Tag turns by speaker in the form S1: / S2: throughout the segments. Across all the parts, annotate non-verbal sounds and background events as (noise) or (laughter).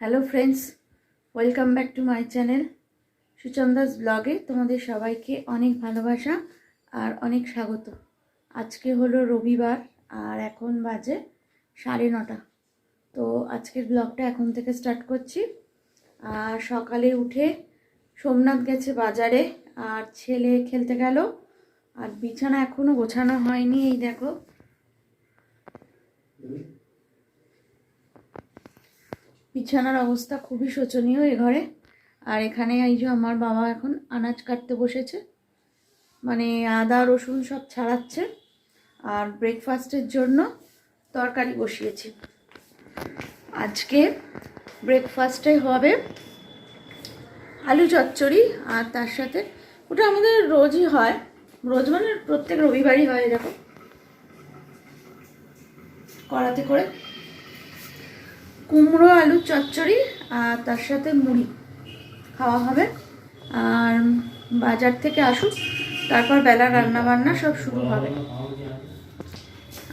S1: Hello friends welcome back to my channel Suchanda's ব্লগে তোমাদের সবাইকে অনেক ভালোবাসা আর অনেক স্বাগত। আজকে হলো রবিবার আর এখন বাজে সাড়ে নটা। তো আজকের ব্লগটা এখন থেকে স্টার্ট করছি। আর সকালে উঠে সোমনাথ গেছে বাজারে আর ছেলে খেলতে গেল। আর বিছানা এখনও গোছানো হয়নি, এই দেখো। বিছানার অবস্থা খুবই শোচনীয় এ ঘরে। আর এখানে এই যে আমার বাবা এখন আনাজ কাটতে বসেছে। মানে আদা, রসুন সব ছাড়াচ্ছে। আর ব্রেকফাস্টের জন্য তরকারি বসিয়েছি। আজকে ব্রেকফাস্টে হবে আলু চচ্চড়ি, আর তার সাথে ওটা আমাদের রোজই হয়। রোজ মানে প্রত্যেক রবিবারই হয় এরকম। কড়াতে করে কুমড়ো আলুর চচ্চড়ি, আর তার সাথে মুড়ি খাওয়া হবে। আর বাজার থেকে আসুক তারপর বেলা রান্না বান্না সব শুরু হবে।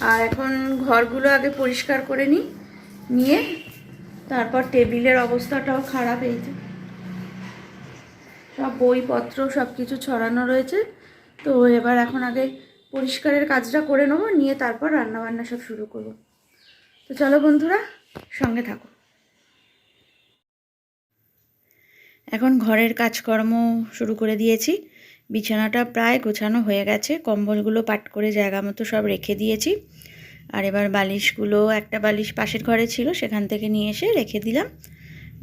S1: আর এখন ঘরগুলো আগে পরিষ্কার করে নিই, নিয়ে তারপর টেবিলের অবস্থাটাও খারাপ যে। সব বইপত্র সব কিছু ছড়ানো রয়েছে। তো এবার এখন আগে পরিষ্কারের কাজটা করে নেব, নিয়ে তারপর রান্নাবান্না সব শুরু করব। তো চলো বন্ধুরা সঙ্গে থাকো। এখন ঘরের কাজকর্ম শুরু করে দিয়েছি। বিছানাটা প্রায় গোছানো হয়ে গেছে। কম্বলগুলো পাট করে জায়গা মতো সব রেখে দিয়েছি। আর এবার বালিশগুলো একটা বালিশ পাশের ঘরে ছিল, সেখান থেকে নিয়ে এসে রেখে দিলাম।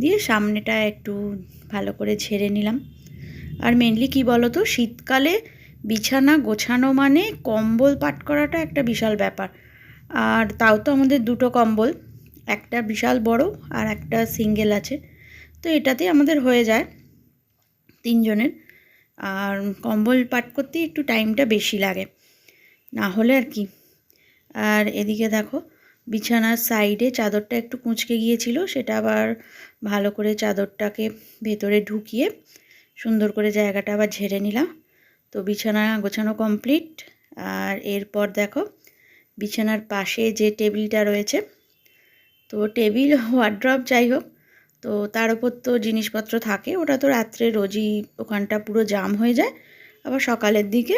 S1: দিয়ে সামনেটা একটু ভালো করে ঝেড়ে নিলাম। আর মেনলি কি বলো তো শীতকালে বিছানা গোছানো মানে কম্বল পাট করাটা একটা বিশাল ব্যাপার। আর তাও তো আমাদের দুটো কম্বল। একটা বিশাল বড় আর একটা সিঙ্গেল আছে। তো এটাতেই আমাদের হয়ে যায় তিনজনের। আর কম্বল পাট করতে একটু টাইমটা বেশি লাগে। না হলে আর কি। আর এদিকে দেখো, বিছানার সাইডে চাদরটা একটু কুঁচকে গিয়েছিল, সেটা আবার ভালো করে চাদরটাকে ভেতরে ঢুকিয়ে সুন্দর করে জায়গাটা আবার ঝেড়ে নিলাম। তো বিছানা গোছানো কমপ্লিট। আর এরপর দেখো, বিছানার পাশে যে টেবিলটা রয়েছে তো টেবিল ওয়ার্ড্রপ যাই হোক, তো তার উপর তো জিনিসপত্র থাকে। ওটা তো রাত্রে রোজই ওখানটা পুরো জাম হয়ে যায়। আবার সকালের দিকে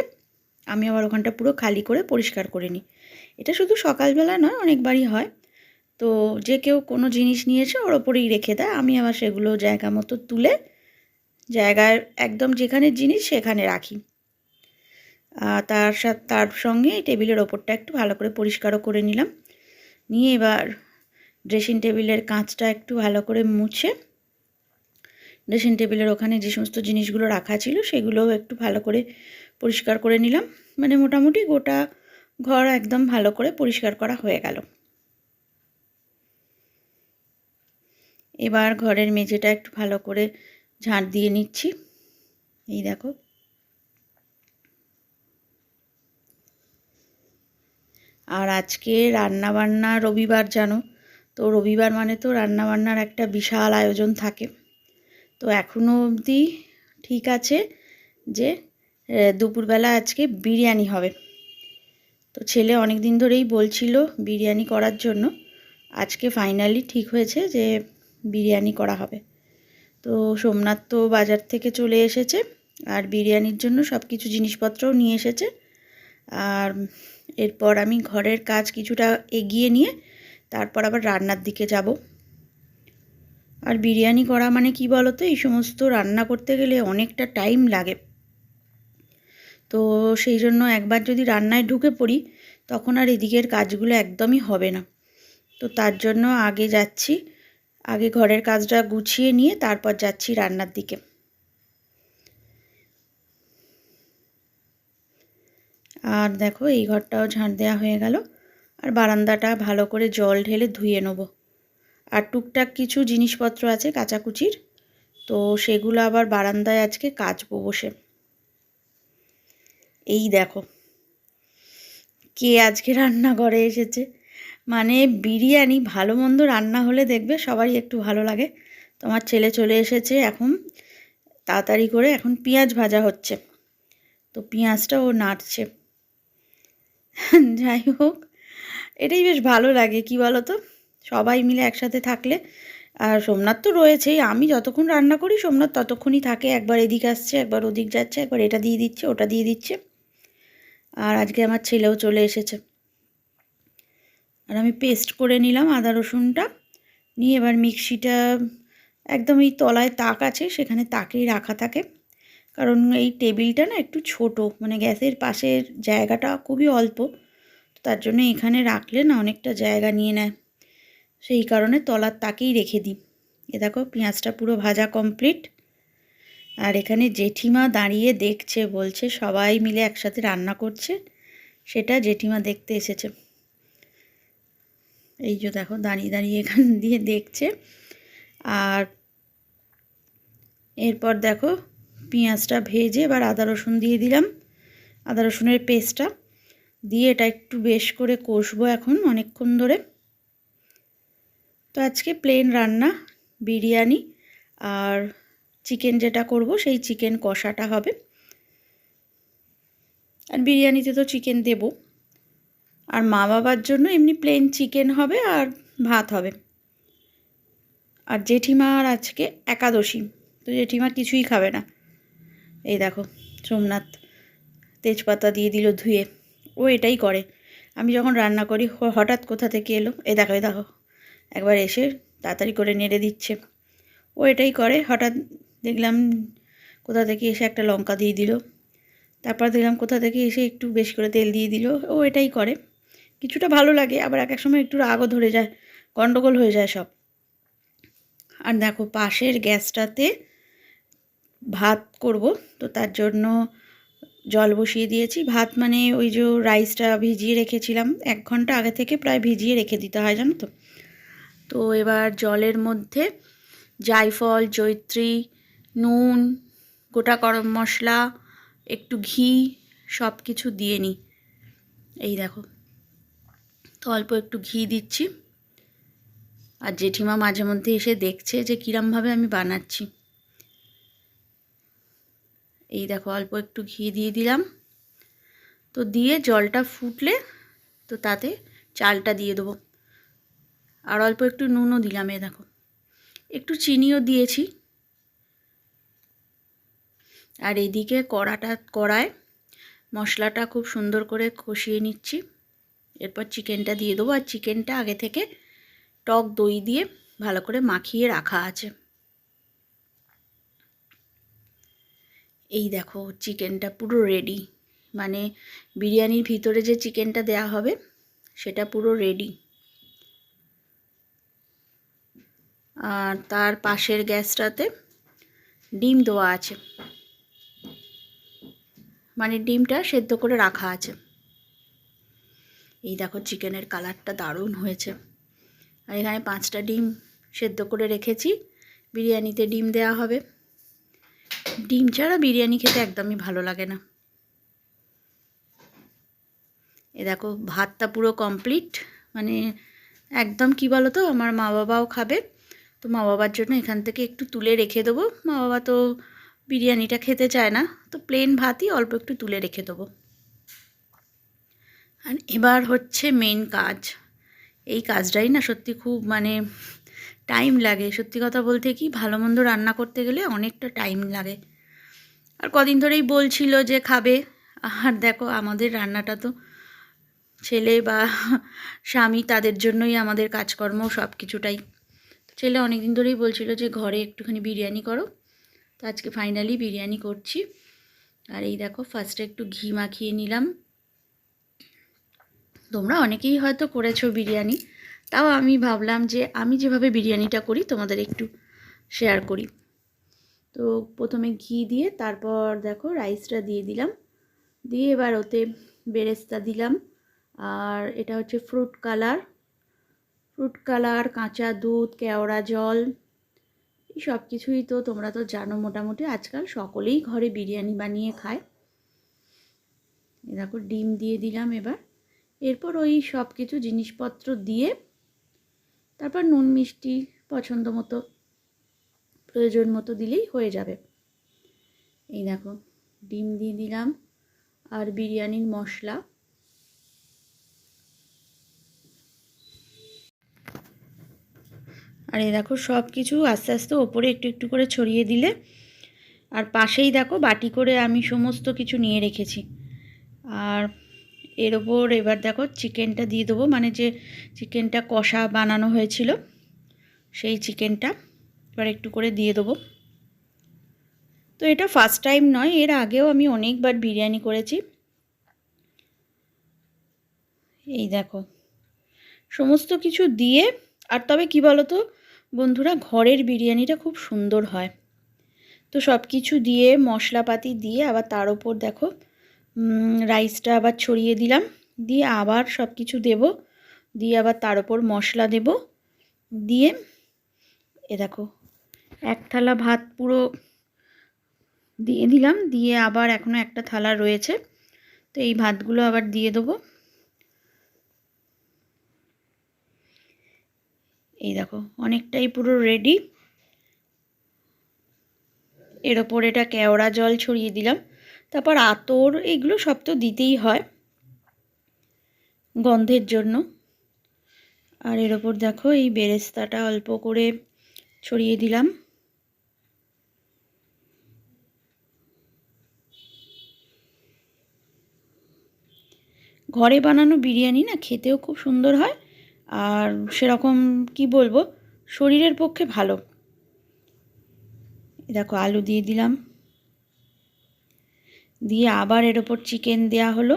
S1: আমি আবার ওখানটা পুরো খালি করে পরিষ্কার করে নিই। এটা শুধু সকালবেলা নয়, অনেকবারই হয়। তো যে কেউ কোনো জিনিস নিয়েছে ওর ওপরেই রেখে দেয়। আমি আবার সেগুলো জায়গা মতো তুলে জায়গায় একদম যেখানে জিনিস সেখানে রাখি। তার সাথে তার সঙ্গে টেবিলের ওপরটা একটু ভালো করে পরিষ্কারও করে নিলাম। নিয়ে এবার ড্রেসিং টেবিলের কাঁচটা একটু ভালো করে মুছে। ড্রেসিং টেবিলের ওখানে যে সমস্ত জিনিসগুলো রাখা ছিল সেগুলোও একটু ভালো করে পরিষ্কার করে নিলাম। মানে মোটামুটি গোটা ঘর একদম ভালো করে পরিষ্কার করা হয়ে গেল। এবার ঘরের মেঝেটা একটু ভালো করে ঝাঁট দিয়ে নিচ্ছি। এই দেখো। আর আজকে রান্না বান্না রবিবার জানো? তো রবিবার মানে তো রান্নাবান্নার একটা বিশাল আয়োজন থাকে। তো এখনও অবধি ঠিক আছে যে দুপুরবেলা আজকে বিরিয়ানি হবে। তো ছেলে অনেক দিন ধরেই বলছিল বিরিয়ানি করার জন্য। আজকে ফাইনালি ঠিক হয়েছে যে বিরিয়ানি করা হবে। তো সোমনাথ তো বাজার থেকে চলে এসেছে আর বিরিয়ানির জন্য সব কিছু জিনিসপত্রও নিয়ে এসেছে। আর এরপর আমি ঘরের কাজ কিছুটা এগিয়ে নিয়ে তারপর আবার রান্নার দিকে যাব। আর বিরিয়ানি করা মানে কি বলো তো এই সমস্ত রান্না করতে গেলে অনেকটা টাইম লাগে। তো সেই জন্য একবার যদি রান্নায় ঢুকে পড়ি, তখন আর এদিকের কাজগুলো একদমই হবে না। তো তার জন্য আগে যাচ্ছি, আগে ঘরের কাজটা গুছিয়ে নিয়ে তারপর যাচ্ছি রান্নার দিকে। আর দেখো এই ঘরটাও ঝাঁট দেওয়া হয়ে গেল। আর বারান্দাটা ভালো করে জল ঢেলে ধুয়ে নেব। আর টুকটাক কিছু জিনিসপত্র আছে কাচাকুচির, তো সেগুলো আবার বারান্দায় আজকে কাচবো বসে। এই দেখো, কে আজকে রান্না রান্নাঘরে এসেছে? মানে বিরিয়ানি ভালো মন্দ রান্না হলে দেখবে সবারই একটু ভালো লাগে। তোমার ছেলে চলে এসেছে এখন, তাড়াতাড়ি করে এখন পেঁয়াজ ভাজা হচ্ছে। তো পেঁয়াজটা ও নাড়ছে। (laughs) যাই হোক এটাই বেশ ভালো লাগে, কি বলো তো সবাই মিলে একসাথে থাকলে। আর সোমনাথ তো রয়েছেই, আমি যতক্ষণ রান্না করি, সোমনাথ ততক্ষণই থাকে। একবার এদিক আসছে, একবার ওদিক যাচ্ছে, একবার এটা দিয়ে দিচ্ছে, ওটা দিয়ে দিচ্ছে। আর আজকে আমার ছেলেও চলে এসেছে। আর আমি পেস্ট করে নিলাম আদা রসুনটা। নিয়ে এবার মিক্সিটা একদম এই তলায় তাক আছে, সেখানে তাকেই রাখা থাকে। কারণ এই টেবিলটা না একটু ছোট মানে গ্যাসের পাশের জায়গাটা খুবই অল্প। তার জন্য এখানে রাখলে না অনেকটা জায়গা নিয়ে নেয়। সেই কারণে তলার তাকেই রেখে দিই। এ দেখো, পেঁয়াজটা পুরো ভাজা কমপ্লিট আর এখানে জেঠিমা দাঁড়িয়ে দেখছে, বলছে সবাই মিলে একসাথে রান্না করছে। সেটা জেঠিমা দেখতে এসেছে। এই যে দেখো, দাঁড়িয়ে দাঁড়িয়ে এখান দিয়ে দেখছে। আর এরপর দেখো, পেঁয়াজটা ভেজে এবার আদা রসুন দিয়ে দিলাম। আদা রসুনের পেস্টটা দিয়ে এটা একটু বেশ করে কষবো এখন অনেকক্ষণ ধরে। তো আজকে প্লেন রান্না, বিরিয়ানি আর চিকেন যেটা করব সেই চিকেন কষাটা হবে। আর বিরিয়ানিতে তো চিকেন দেব। আর মা বাবার জন্য এমনি প্লেন চিকেন হবে আর ভাত হবে। আর জেঠিমার আজকে একাদশী, তো জেঠিমা কিছুই খাবে না। এই দেখো, সোমনাথ তেজপাতা দিয়ে দিল ধুয়ে। ও এটাই করে। আমি যখন রান্না করি হঠাৎ কোথা থেকে এলো? এ দেখো এ দেখো। একবার এসে তাড়াতাড়ি করে নেড়ে দিচ্ছে। ও এটাই করে, হঠাৎ দেখলাম কোথা থেকে এসে একটা লঙ্কা দিয়ে দিল। তারপর দেখলাম কোথা থেকে এসে একটু বেশি করে তেল দিয়ে দিল। ও এটাই করে। কিছুটা ভালো লাগে, আবার এক এক সময় একটু রাগও ধরে যায় গণ্ডগোল হয়ে যায় সব। আর দেখো, পাশের গ্যাসটাতে ভাত করব, তো তার জন্য জল বসিয়ে দিয়েছি। ভাত মানে ওই যে রাইসটা ভিজিয়ে রেখেছিলাম। এক ঘণ্টা আগে থেকে প্রায় ভিজিয়ে রেখে দিতে হয়, জানো তো। তো এবার জলের মধ্যে জায়ফল জৈত্রী নুন, গোটা গরম মশলা, একটু ঘি সব কিছু দিয়ে নিই। এই দেখো। তো অল্প একটু ঘি দিচ্ছি। আর জেঠিমা মাঝে মধ্যে এসে দেখছে যে কীরমভাবে আমি বানাচ্ছি। এই দেখো অল্প একটু ঘি দিয়ে দিলাম। তো দিয়ে জলটা ফুটলে তো তাতে চালটা দিয়ে দেবো। আর অল্প একটু নুনও দিলাম এ দেখো। একটু চিনিও দিয়েছি। আর এদিকে কড়াটা কড়ায় মশলাটা খুব সুন্দর করে কষিয়ে নিচ্ছি। এরপর চিকেনটা দিয়ে দেবো। আর চিকেনটা আগে থেকে টক দই দিয়ে ভালো করে মাখিয়ে রাখা আছে। এই দেখো চিকেনটা পুরো রেডি মানে বিরিয়ানির ভিতরে যে চিকেনটা দেয়া হবে, সেটা পুরো রেডি আর তার পাশের গ্যাসটাতে ডিম দেওয়া আছে। মানে ডিমটা সেদ্ধ করে রাখা আছে। এই দেখো চিকেনের কালারটা দারুণ হয়েছে। আর এখানে পাঁচটা ডিম সেদ্ধ করে রেখেছি। বিরিয়ানিতে ডিম দেওয়া হবে। ডিম ছাড়া বিরিয়ানি খেতে একদমই ভালো লাগে না। এ দেখো, ভাতটা পুরো কমপ্লিট মানে একদম কি বলো তো আমার মা বাবাও খাবে। তো মা বাবার জন্য এখান থেকে একটু তুলে রেখে দেবো। মা বাবা তো বিরিয়ানিটা খেতে চায় না। তো প্লেন ভাতই অল্প একটু তুলে রেখে দেবো। আর এবার হচ্ছে মেন কাজ। এই কাজটাই না সত্যি খুব মানে টাইম লাগে। সত্যি কথা বলতে কি, ভালো মন্দ রান্না করতে গেলে অনেকটা টাইম লাগে। আর কদিন ধরেই বলছিল যে খাবে। আর দেখো, আমাদের রান্নাটা তো ছেলে বা স্বামী তাদের জন্যই আমাদের কাজকর্ম সব কিছুটাই ছেলে অনেক দিন ধরেই বলছিল যে ঘরে একটুখানি বিরিয়ানি করো। তো আজকে ফাইনালি বিরিয়ানি করছি। আর এই দেখো ফার্স্টে একটু ঘি মাখিয়ে নিলাম। তোমরা অনেকেই হয়তো করেছ বিরিয়ানি। তাও আমি ভাবলাম যে আমি যেভাবে বিরিয়ানিটা করি, তোমাদের একটু শেয়ার করি। তো প্রথমে ঘি দিয়ে, তারপর দেখো রাইসটা দিয়ে দিলাম। দিয়ে এবার ওতে বেরেস্তা দিলাম। আর এটা হচ্ছে ফ্রুট কালার ফ্রুট কালার কাঁচা দুধ, কেওড়া জল, এই সব কিছুই তো তোমরা তো জানো মোটামুটি। আজকাল সকলেই ঘরে বিরিয়ানি বানিয়ে খায়। দেখো ডিম দিয়ে দিলাম এবার। এরপর ওই সব কিছু জিনিসপত্র দিয়ে তারপর নুন মিষ্টি পছন্দ মতো, প্রয়োজন মতো দিলেই হয়ে যাবে। এই দেখো, ডিম দিয়ে দিলাম আর বিরিয়ানির মশলা। আর এই দেখো সব কিছু আস্তে আস্তে ওপরে একটু একটু করে ছড়িয়ে দিলে, আর পাশেই দেখো বাটি করে আমি সমস্ত কিছু নিয়ে রেখেছি। আর এর ওপর এবার দেখো চিকেনটা দিয়ে দেবো মানে যে চিকেনটা কষা বানানো হয়েছিল, সেই চিকেনটা এবার একটু করে দিয়ে দেবো। তো এটা ফার্স্ট টাইম নয়, এর আগেও আমি অনেকবার বিরিয়ানি করেছি। এই দেখো, সমস্ত কিছু দিয়ে, আর তবে কি বলো তো বন্ধুরা, ঘরের বিরিয়ানিটা খুব সুন্দর হয়। তো সব কিছু দিয়ে, মশলাপাতি দিয়ে, আবার তার ওপর দেখো রাইসটা আবার ছড়িয়ে দিলাম। দিয়ে আবার সব কিছু দেব। দিয়ে আবার তার ওপর মশলা দেব। দিয়ে এ দেখো, এক থালা ভাত পুরো দিয়ে দিলাম। দিয়ে আবার এখনও একটা থালা রয়েছে। তো এই ভাতগুলো আবার দিয়ে দেবো। এই দেখো, অনেকটাই পুরো রেডি এর ওপর এটা কেওড়া জল ছড়িয়ে দিলাম। তারপর আতর এগুলো সব তো দিতেই হয় গন্ধের জন্য। আর এর ওপর দেখো এই বেরেস্তাটা অল্প করে ছড়িয়ে দিলাম। ঘরে বানানো বিরিয়ানি না খেতেও খুব সুন্দর হয় আর সেরকম কি বলব, শরীরের পক্ষে ভালো। দেখো আলু দিয়ে দিলাম। দিয়ে আবার এর ওপর চিকেন দেয়া হলো।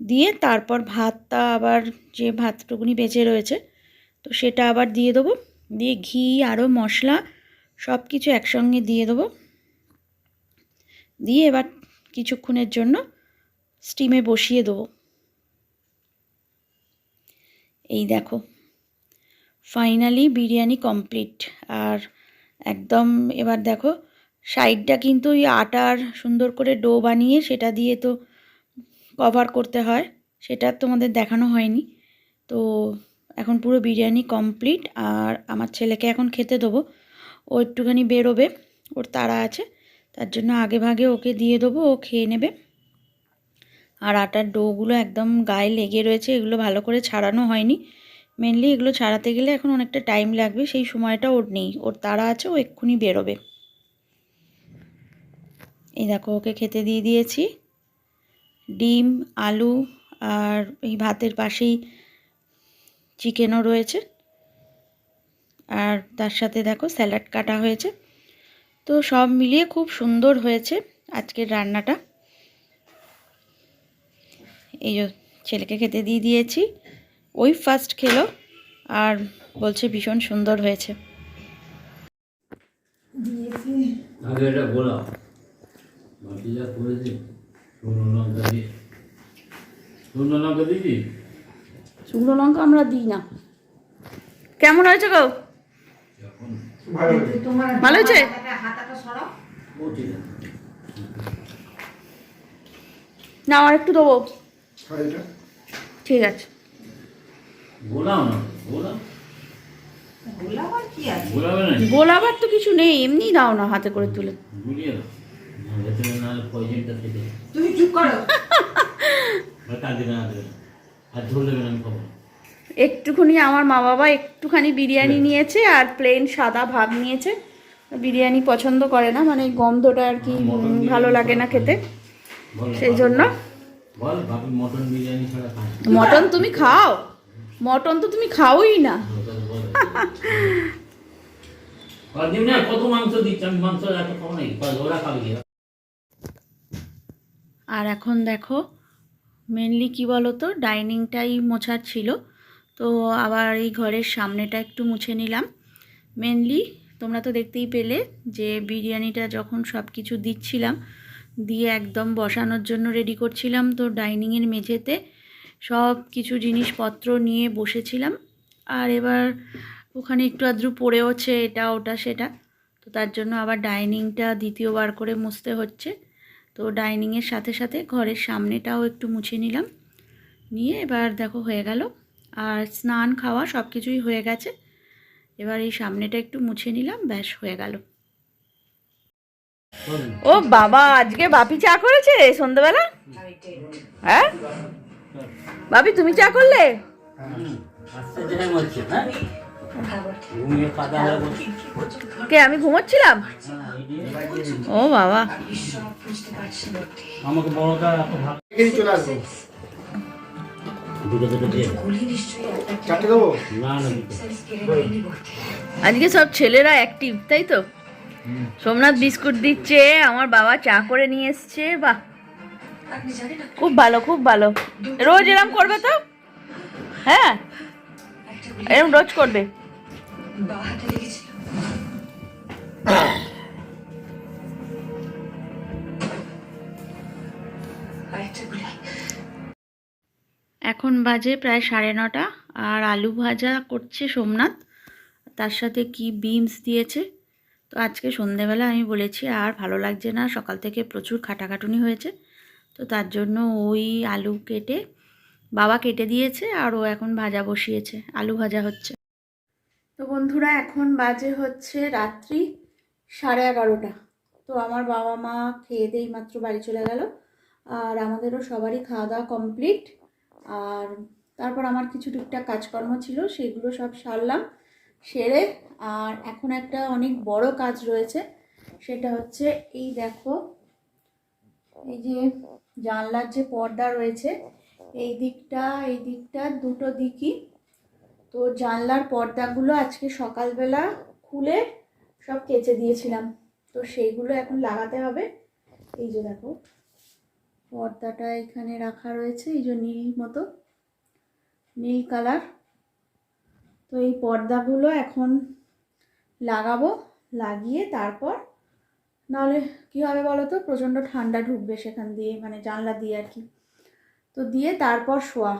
S1: দিয়ে তারপর ভাতটা আবার যে ভাতটুকুনি বেঁচে রয়েছে, তো সেটা আবার দিয়ে দেবো। দিয়ে ঘি আরও মশলা সব কিছু একসঙ্গে দিয়ে দেবো। দিয়ে এবার কিছুক্ষণের জন্য স্টিমে বসিয়ে দেবো। এই দেখো ফাইনালি বিরিয়ানি কমপ্লিট আর একদম এবার দেখো সাইডটা কিন্তু ওই আটার সুন্দর করে ডো বানিয়ে সেটা দিয়ে তো কভার করতে হয়। সেটা তোমাদের দেখানো হয়নি। তো এখন পুরো বিরিয়ানি কমপ্লিট আর আমার ছেলেকে এখন খেতে দেবো। ও একটুখানি বেরোবে, ওর তাড়া আছে, তার জন্য আগে ভাগে ওকে দিয়ে দেবো, ও খেয়ে নেবে। আর আটার ডোগুলো একদম গায়ে লেগে রয়েছে, এগুলো ভালো করে ছাড়ানো হয়নি। মেনলি এগুলো ছাড়াতে গেলে এখন অনেকটা টাইম লাগবে, সেই সময়টা ওর নেই। ওর তারা আছে, ও এক্ষুনি বেরোবে। এই দেখো, ওকে খেতে দিয়ে দিয়েছি। ডিম, আলু আর এই ভাতের পাশেই চিকেনও রয়েছে। আর তার সাথে দেখো, স্যালাড কাটা হয়েছে। তো সব মিলিয়ে খুব সুন্দর হয়েছে আজকের রান্নাটা। এই যে ছেলেকে খেতে দিয়ে দিয়েছি। ওই ফার্স্ট খেলো আর বলছে ভীষণ সুন্দর হয়েছে।
S2: গোলাপ বাকি যা করেছি শুকনো লঙ্কা দিয়ে। শুকনো লঙ্কা দিবি?
S1: শুকনো লঙ্কা আমরা দিই না। কেমন হয়েছে গো?
S2: এখন
S1: ভালো হয়েছে। না। আমার একটু দেবো। ঠিক আছে। গোলাবার তো কিছু নেই এমনি দাও না হাতে করে তুলে।
S2: না পয়জনটা থেকে
S3: তুমি চুপ করো। (laughs)
S2: কাঁদে না আর আমি খাব
S1: একটুখানি আমার মা বাবা একটুখানি বিরিয়ানি নিয়েছে আর প্লেন সাদা ভাত নিয়েছে। বিরিয়ানি পছন্দ করে না মানে গন্ধটা আর কি ভালো লাগে না খেতে। সেই জন্য
S2: মটন। বিরিয়ানি ছাড়া খায়
S1: মটন তুমি খাও। মটন তো তুমি খাওই না। (laughs)
S2: কত মাংস দিচ্ছে? আমি মাংস এত নাই ওরা খাবে?
S1: আর এখন দেখো মেনলি কি বলো তো ডাইনিংটাই মোছার ছিল। তো আবার এই ঘরের সামনেটা একটু মুছে নিলাম। মেনলি তোমরা তো দেখতেই পেলে যে বিরিয়ানিটা যখন সব কিছু দিচ্ছিলাম, দিয়ে একদম বসানোর জন্য রেডি করছিলাম। তো ডাইনিংয়ের মেঝেতে সব কিছু জিনিসপত্র নিয়ে বসেছিলাম। আর এবার ওখানে একটু আদ্রু পড়েওছে এটা, ওটা, সেটা। তো তার জন্য আবার ডাইনিংটা দ্বিতীয়বার করে মুছতে হচ্ছে। তো ডাইনিংয়ের সাথে সাথে ঘরের সামনেটাও একটু মুছে নিলাম। নিয়ে এবার দেখো হয়ে গেল। আর স্নান খাওয়া সব কিছুই হয়ে গেছে। এবার এই সামনেটা একটু মুছে নিলাম ব্যাস হয়ে গেল। ও বাবা আজকে বাপি চা করেছে সন্ধ্যাবেলা? হ্যাঁ? বাপি তুমি চা করলে? কে আমি ঘুমোচ্ছিলাম? ও বাবা।
S2: আমাকে বড়টা এত ভালো
S3: এখানেই চলে আসব।
S2: দুটো দুটো দিয়ে।
S3: চারটে দেবো?
S2: না না দুটো।
S1: আজকে সব ছেলেরা অ্যাক্টিভ তাই তো? সোমনাথ বিস্কুট দিচ্ছে আমার বাবা চা করে নিয়ে এসছে বাহ। খুব ভালো খুব ভালো। রোজ এরম করবে তো? হ্যাঁ? এরম রোজ করবে? এখন বাজে প্রায় সাড়ে নটা, আর আলু ভাজা করছে সোমনাথ। তার সাথে কি বিনস দিয়েছে? তো আজকে সন্ধেবেলা আমি বলেছি, আর ভালো লাগছে না, সকাল থেকে প্রচুর খাটাখাটুনি হয়েছে। তো তার জন্য ওই আলু কেটে বাবা কেটে দিয়েছে, আর ও এখন ভাজা বসিয়েছে, আলু ভাজা হচ্ছে। তো বন্ধুরা, এখন বাজে হচ্ছে রাত্রি সাড়ে এগারোটা। তো আমার বাবা মা খেয়ে দেই মাত্র বাড়ি চলে গেল আর আমাদেরও সবারই খাওয়া দাওয়া কমপ্লিট। আর তারপর আমার কিছু টুকটাক কাজকর্ম ছিল, সেগুলো সব সারলাম, সেরে আর এখন একটা অনেক বড় কাজ রয়েছে, সেটা হচ্ছে এই দেখো, এই যে জানলার যে পর্দা রয়েছে, এই দিকটা এই দিকটা দুটো দিকই তো জানলার পর্দাগুলো আজকে সকালবেলা খুলে সব কেচে দিয়েছিলাম। তো সেইগুলো এখন লাগাতে হবে। এই যে দেখো, পর্দাটা এখানে রাখা রয়েছে, এই যে নীল মতো, নীল কালার। তো এই পর্দাগুলো এখন লাগাবো, লাগিয়ে তারপর নাহলে কী হবে বলো তো প্রচণ্ড ঠান্ডা ঢুকবে সেখান দিয়ে মানে জানলা দিয়ে আর কি। তো দিয়ে তারপর শোয়া।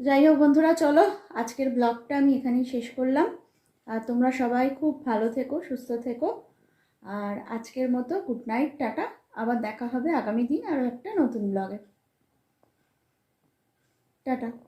S1: যাই হোক বন্ধুরা, চলো আজকের ব্লগটা আমি এখানেই শেষ করলাম। আর তোমরা সবাই খুব ভালো থেকো, সুস্থ থেকো। আর আজকের মতো গুড নাইট টাটা। আবার দেখা হবে আগামী দিন আরও একটা নতুন ব্লগে। টাটা।